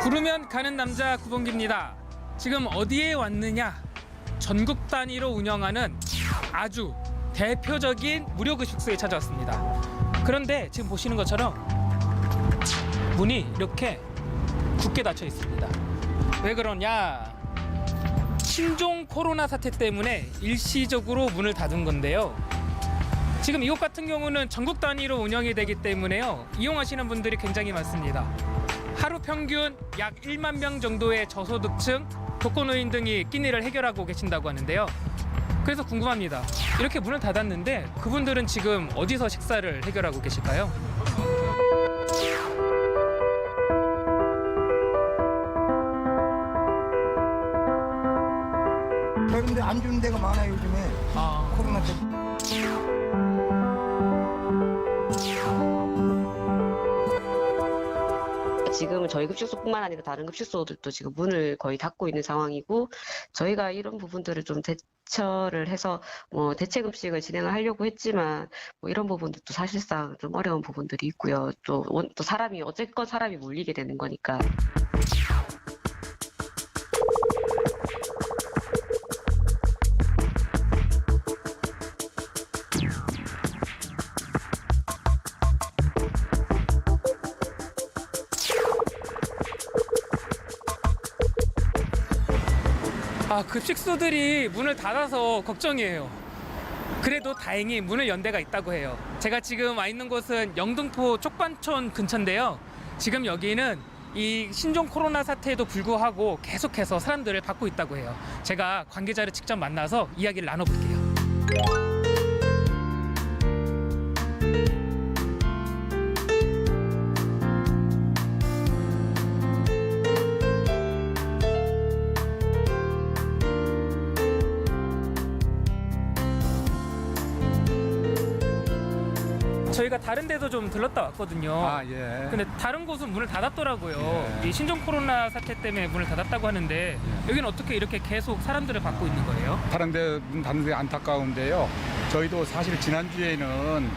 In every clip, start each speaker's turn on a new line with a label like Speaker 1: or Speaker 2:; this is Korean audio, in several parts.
Speaker 1: 부르면 가는 남자 구봉기입니다. 지금 어디에 왔느냐? 전국 단위로 운영하는 아주 대표적인 무료 급식소에 찾아왔습니다. 그런데 지금 보시는 것처럼 문이 이렇게 굳게 닫혀 있습니다. 왜 그러냐? 신종 코로나 사태 때문에 일시적으로 문을 닫은 건데요. 지금 이곳 같은 경우는 전국 단위로 운영이 되기 때문에요. 이용하시는 분들이 굉장히 많습니다. 하루 평균 약 1만 명 정도의 저소득층, 독거노인 등이 끼니를 해결하고 계신다고 하는데요. 그래서 궁금합니다. 이렇게 문을 닫았는데 그분들은 지금 어디서 식사를 해결하고 계실까요?
Speaker 2: 그런데 안 주는 데가 많아요 요즘에
Speaker 1: 아,
Speaker 2: 코로나 때문에.
Speaker 3: 지금은 저희 급식소뿐만 아니라 다른 급식소들도 지금 문을 거의 닫고 있는 상황이고 저희가 이런 부분들을 좀 대처를 해서 뭐 대체 급식을 진행을 하려고 했지만 뭐 이런 부분들도 사실상 좀 어려운 부분들이 있고요. 또, 원- 또 사람이 어쨌건 사람이 몰리게 되는 거니까.
Speaker 1: 아 급식소들이 문을 닫아서 걱정이에요. 그래도 다행히 문을 연 데가 있다고 해요. 제가 지금 와 있는 곳은 영등포 촉반촌 근처인데요. 지금 여기는 이 신종 코로나 사태에도 불구하고 계속해서 사람들을 받고 있다고 해요. 제가 관계자를 직접 만나서 이야기를 나눠볼게요. 저희가 다른 데도 좀 들렀다 왔거든요.
Speaker 4: 아, 예.
Speaker 1: 근데 다른 곳은 문을 닫았더라고요.
Speaker 4: 예.
Speaker 1: 이 신종 코로나 사태 때문에 문을 닫았다고 하는데 여기는 어떻게 이렇게 계속 사람들을 받고 있는 거예요?
Speaker 4: 다른 데문 닫는 데 안타까운데요. 저희도 사실 지난주에는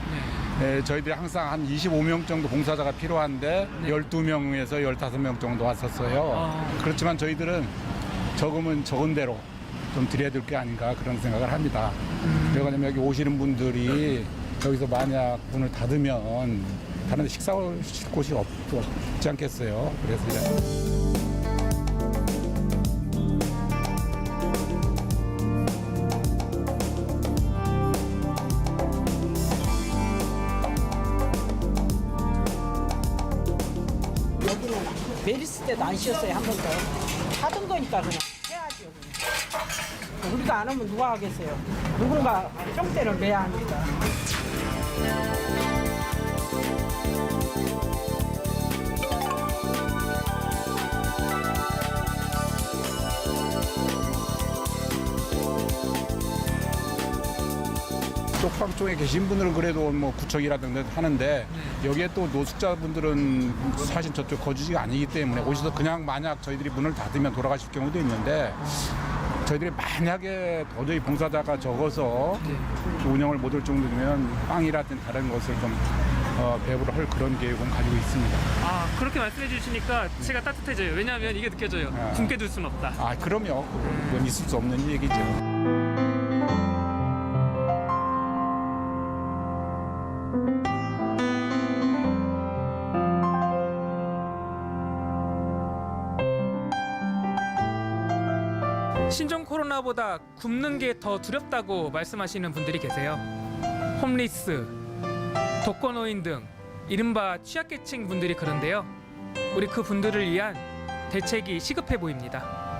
Speaker 1: 네.
Speaker 4: 에, 저희들이 항상 한 25명 정도 봉사자가 필요한데
Speaker 1: 네.
Speaker 4: 12명에서 15명 정도 왔었어요.
Speaker 1: 아.
Speaker 4: 그렇지만 저희들은 적으면 적은 대로 좀 드려야 될 게 아닌가 그런 생각을 합니다.
Speaker 1: 음.
Speaker 4: 왜냐하면 여기 오시는 분들이 여기서 만약 문을 닫으면 다른 데 식사를 실 곳이 없, 없지 않겠어요. 그래서
Speaker 5: 여기는 메리스 때도 안 쉬었어요 한 번도 하던 거니까 그냥 그냥 우리가 안 하면 누가 하겠어요? 누군가 형태를 매야 합니다.
Speaker 4: 쪽방 쪽에 계신 분들은 그래도 뭐 구청이라든가 하는데 여기에 또 노숙자분들은 사실 저쪽 거주지가 아니기 때문에 오셔서 그냥 만약 저희들이 문을 닫으면 돌아가실 경우도 있는데 저희들이 만약에 도저히 봉사자가 적어서 운영을 못할 정도면 빵이라든지 다른 것을 좀 어, 배부를 할 그런 계획은 가지고 있습니다.
Speaker 1: 아 그렇게 말씀해 주시니까 제가 따뜻해져요. 왜냐하면 이게 느껴져요.
Speaker 4: 아.
Speaker 1: 굶게 둘 수는 없다.
Speaker 4: 아 그럼요. 그건 있을 수 없는 얘기죠.
Speaker 1: 신종 코로나보다 굶는 게 더 두렵다고 말씀하시는 분들이 계세요. 홈리스, 독거노인 등 이른바 취약계층 분들이 그런데요. 우리 그 분들을 위한 대책이 시급해 보입니다.